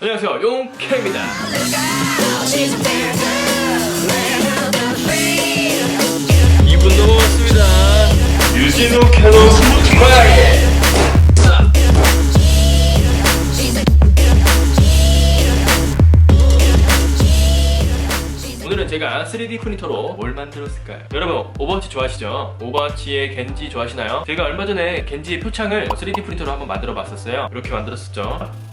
안녕하세요 용케입니다 이분 넘어왔습니다 유진호 캐논 고양이 오늘은 제가 3D 프린터로 뭘 만들었을까요? 여러분 오버워치 좋아하시죠? 오버워치의 겐지 좋아하시나요? 제가 얼마 전에 겐지의 표창을 3D 프린터로 한번 만들어 봤었어요 이렇게 만들었었죠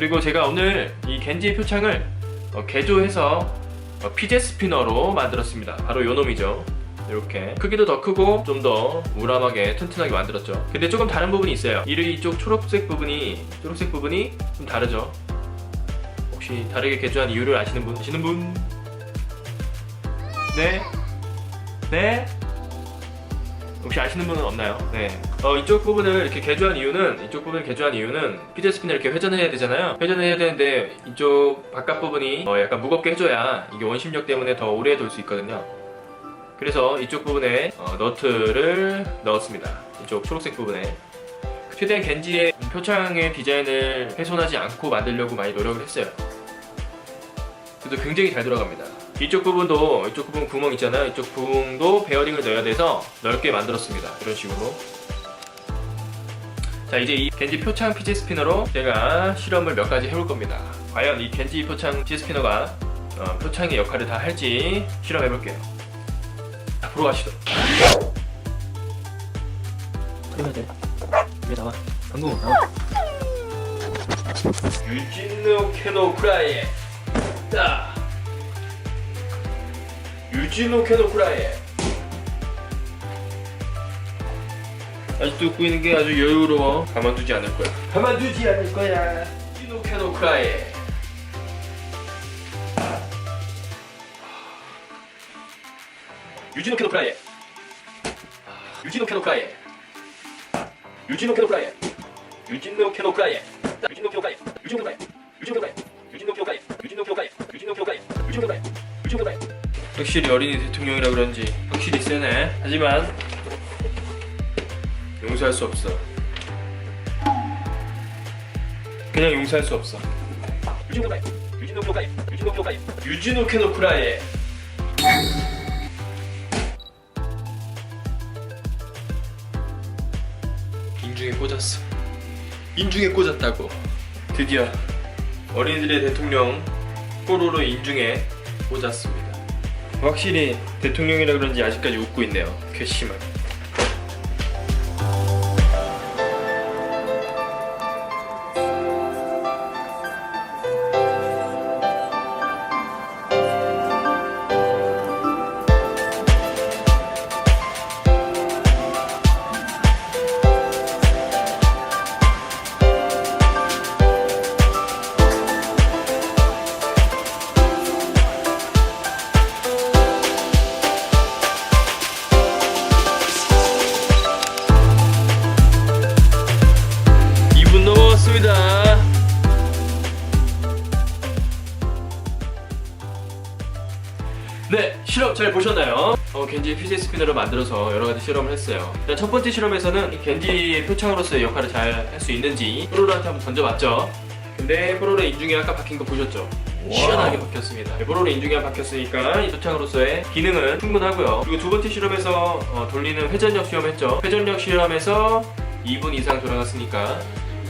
그리고 제가 오늘 이 겐지의 표창을 어, 개조해서 어, 피제 스피너로 만들었습니다 바로 요 놈이죠 이렇게 크기도 더 크고 좀 더 우람하게 튼튼하게 만들었죠 근데 조금 다른 부분이 있어요 이 이쪽 초록색 부분이 초록색 부분이 좀 다르죠 혹시 다르게 개조한 이유를 아시는 분? 아시는 분? 네? 네? 혹시 아시는 분은 없나요? 네. 어, 이쪽 부분을 이렇게 개조한 이유는, 이쪽 부분을 개조한 이유는, 피제 스피너 이렇게 회전해야 되잖아요? 회전을 해야 되는데, 이쪽 바깥 부분이 어, 약간 무겁게 해줘야 이게 원심력 때문에 더 오래 돌 수 있거든요. 그래서 이쪽 부분에 어, 너트를 넣었습니다. 이쪽 초록색 부분에. 최대한 겐지의 표창의 디자인을 훼손하지 않고 만들려고 많이 노력을 했어요. 그래도 굉장히 잘 들어갑니다. 이쪽 부분도 이쪽 부분 구멍 있잖아요. 이쪽 부분도 베어링을 넣어야 돼서 넓게 만들었습니다. 이런 식으로. 자 이제 이 겐지 표창 피지 스피너로 제가 실험을 몇 가지 해볼 겁니다. 과연 이 겐지 표창 피지 스피너가 어, 표창의 역할을 다 할지 실험해 볼게요. 앞으로 가시죠. 해야 돼. 왜 나와? 방금 나와. 유진노 캐노 쿠라이에 자 유진노 캐노 쿠라이에 아직도 웃고 있는 게 아주 여유로워 가만두지 않을 거야 가만두지 않을 거야 유진노 캐노 쿠라이에 유진노 캐노 쿠라이에 유진노 캐노 쿠라이에 유진노 캐노 쿠라이에 유진노 캐노 쿠라이에 유진노 캐노 쿠라이에 유진노 쿠라이에 유진노 쿠라이에 유진노 캐노 쿠라이에 유진노 캐노 쿠라이에 유진노 캐노 쿠라이에 유진노 쿠라이에 유진노 쿠라이에 확실히 어린이 대통령이라 그런지 확실히 세네 하지만 용서할 수 없어 그냥 용서할 수 없어 유진노 쿠라이에 유진노 캐노 쿠라이에 유진노 캐노 쿠라이에 유진노 캐노 쿠라이에 인중에 꽂았어. 인중에 꽂았다고. 드디어 어린이들의 대통령 뽀로로 인중에 꽂았습니다. 확실히 대통령이라 그런지 아직까지 웃고 있네요. 괘씸한. 이 분 넘어갔습니다. 네, 실험 잘 보셨나요? 어, 겐지 피제 스피너를 만들어서 여러 가지 실험을 했어요. 일단 첫 번째 실험에서는 이 겐지 표창으로서의 역할을 잘 할 수 있는지 뽀로로한테 한번 던져봤죠. 근데 뽀로로의 인중에 아까 박힌 거 보셨죠? 시원하게 박혔습니다. 네, 뽀로로 인중에 박혔으니까 이 표창으로서의 기능은 충분하고요. 그리고 두 번째 실험에서 어, 돌리는 회전력 시험했죠. 회전력 시험에서 2분 이상 돌아갔으니까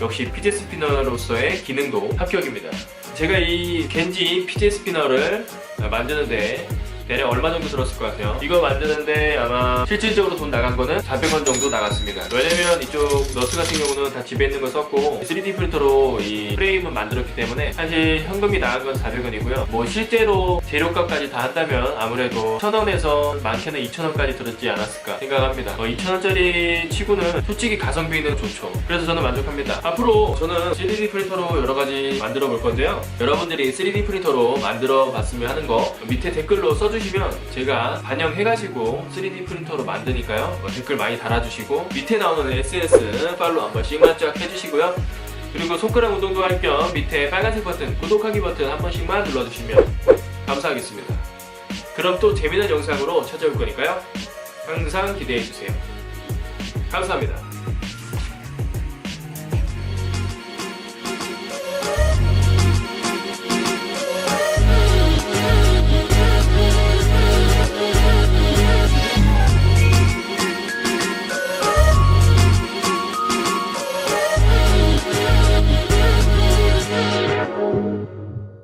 역시 피제 스피너로서의 기능도 합격입니다. 제가 이 겐지 피제 스피너를 만드는데 대략 얼마 정도 들었을 것 같아요? 이거 만드는데 아마 실질적으로 돈 나간 거는 400원 정도 나갔습니다. 왜냐면 이쪽 너트 같은 경우는 다 집에 있는 거 썼고 3D 프린터로 이 프레임을 만들었기 때문에 사실 현금이 나간 건 400원이고요. 뭐 실제로 재료값까지 다 한다면 아무래도 1000원에서 많게는 2000원까지 들었지 않았을까 생각합니다. 어, 2000원짜리 치고는 솔직히 가성비는 좋죠. 그래서 저는 만족합니다. 앞으로 저는 3D 프린터로 여러 가지 만들어 볼 건데요. 여러분들이 3D 프린터로 만들어 봤으면 하는 거 밑에 댓글로 써주시면 제가 반영해가지고 3D 프린터로 만드니까요. 어, 댓글 많이 달아주시고 밑에 나오는 SNS 팔로우 한 번씩 만짝 해주시고요. 그리고 손가락 운동도 할 겸 밑에 빨간색 버튼 구독하기 버튼 한 번씩만 눌러주시면 감사하겠습니다. 그럼 또 재미난 영상으로 찾아올 거니까요. 항상 기대해주세요. 감사합니다.